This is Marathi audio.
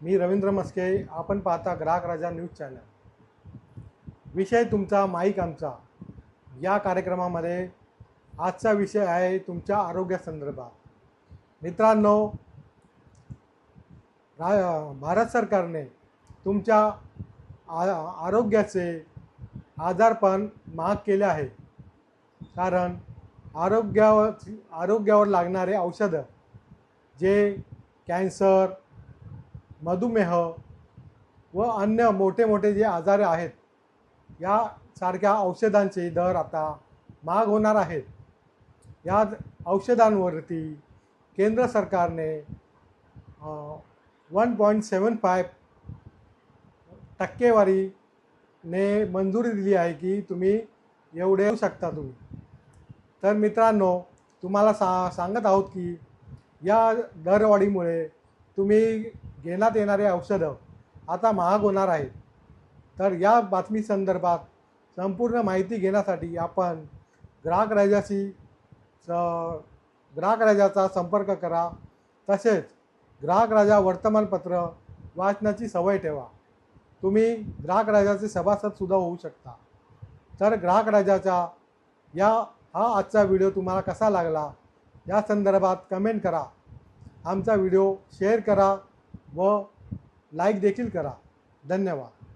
मी रवींद्र मस्के आपण पाहता ग्राहक राजा न्यूज चॅनल. विषय तुमचा माईक आमचा. या कार्यक्रमामध्ये आजचा विषय आहे तुमच्या आरोग्यासंदर्भात मित्रांनो रा भारत सरकारने तुमच्या आ आरोग्याचे आजारपण महाग केले आहे. कारण आरोग्यावर आरोग्यावर लागणारे औषधं जे कॅन्सर मधुमेह व अन्य मोठे मोठे जे आजार आहेत यासारख्या औषधांचे दर आता महाग होणार आहेत. या औषधांवरती केंद्र सरकारने वन पॉईंट सेवन फाय टक्केवारीने मंजुरी दिली आहे की तुम्ही एवढे येऊ शकता तुम्ही. तर मित्रांनो तुम्हाला सा सांगत आहोत की या दरवाढीमुळे तुम्ही घेण्यात येणारे औषधं आता महाग होणार आहेत. तर या बातमी संदर्भात संपूर्ण माहिती घेण्यासाठी आपण ग्राहक राजाशी स ग्राहक राजाचा संपर्क करा. तसेच ग्राहक राजा वर्तमानपत्र वाचण्याची सवय ठेवा. तुम्ही ग्राहक राजाचे सभासदसुद्धा होऊ शकता. तर ग्राहक राजाचा या हा आजचा व्हिडिओ तुम्हाला कसा लागला? या संदर्भात कमेंट करा. आमचा व्हिडिओ शेअर करा. व लाईक देखील करा। धन्यवाद।